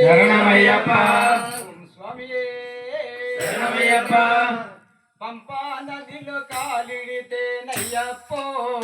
శరణమయ్యప్ప. స్వామియే. శరణమయ్యప్ప. పంపా నదిలో కాలిడితే నయ్యప్పో.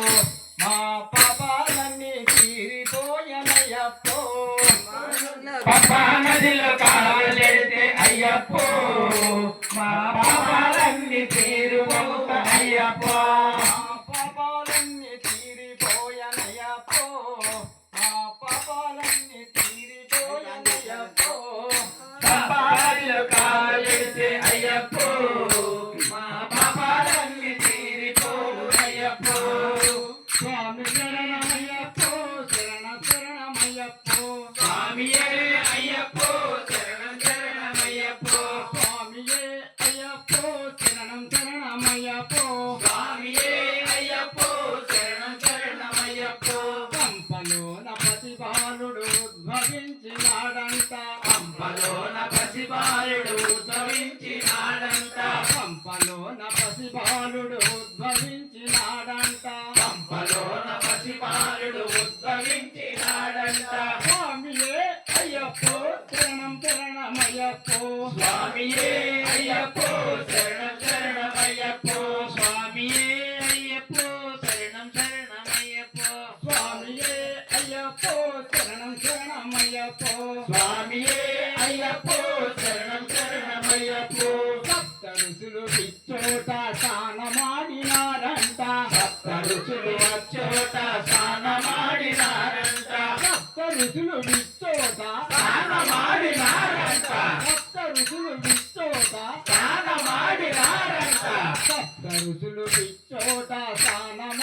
శరణమయ్యప్పో స్వామియే. అయ్యప్పో శరణం శరణమయ్యప్పో సప్త ఋషులు పిచ్చోట స్నానమాడినారంట. సప్త ఋషులు వచ్చోట స్నానమాడినారంట. సప్త ఋషులు పిచ్చోట స్నానమాడినారంట. సప్త ఋషులు పిచ్చోట స్నానమాడినారంట. సప్త ఋషులు పిచ్చోట స్నానమాడినారంట.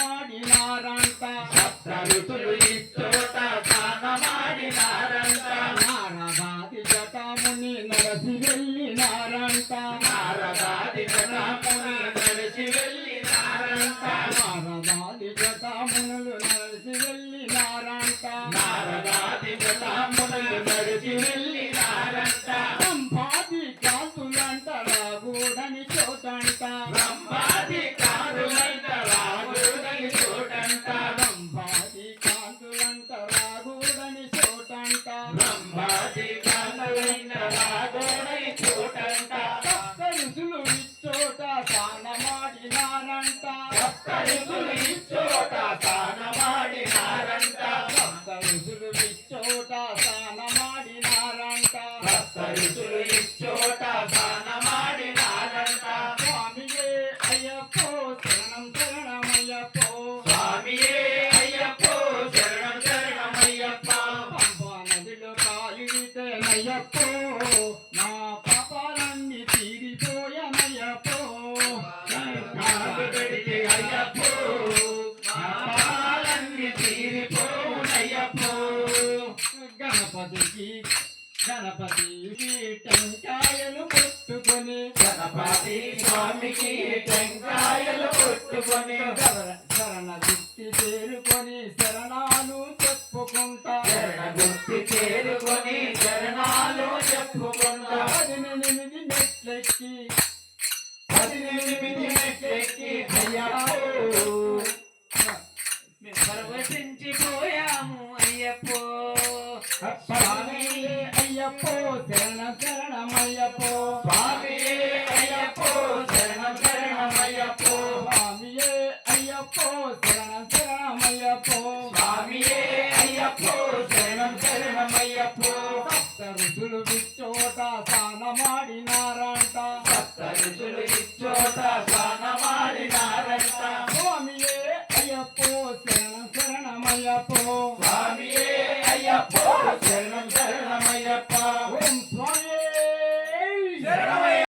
జటాముని నరసి వెళ్ళినారంట. నారదాది జటాముని నడిచి వెళ్ళినారంట. నారదాది జటామునులు సప్త ఋషులు ఇచ్చోట స్నానమాడినారంట సప్త ఋతులు ఇచ్చోట స్నానమాడినారంట స్వామియే అయ్యప్పో శరణం శరణమయ్యప్పో స్వామియే అయ్యప్పో శరణం శరణమయ్యప్ప పంపా నదిలో కాలిడితే నయ్యప్పో నా పాపాలన్నీ తీరిపోయనయ్యప్పో కాలు పెడితే అయ్యప్పో గణపతికి గణపతికి టెంకాయలు కొట్టుకొని గణపతి స్వామికి టెంకాయలు కొట్టుకొని శరణ దిక్తి చేరుకొని శరణాలు చెప్పుకుంటా. శరణ గుర్తి చేరుకొని శరణాలు శరణమయ్యప్పో స్వామియే అయ్యప్పో శరణం శరణమయ్యప్పో. స్వామియే అయ్యప్పో శరణ శరణమయ్యప్పో. స్వామియే అయ్యప్పో శరణం శరణమయ్యప్పో. సప్త ఋషులు విచ్చోట స్నానమాడినారంట సప్త ఋషులు ఇచ్చోట స్నానమాడినారంట స్వామియే అయ్యప్పో శరణ శరణమయ్యప్పో.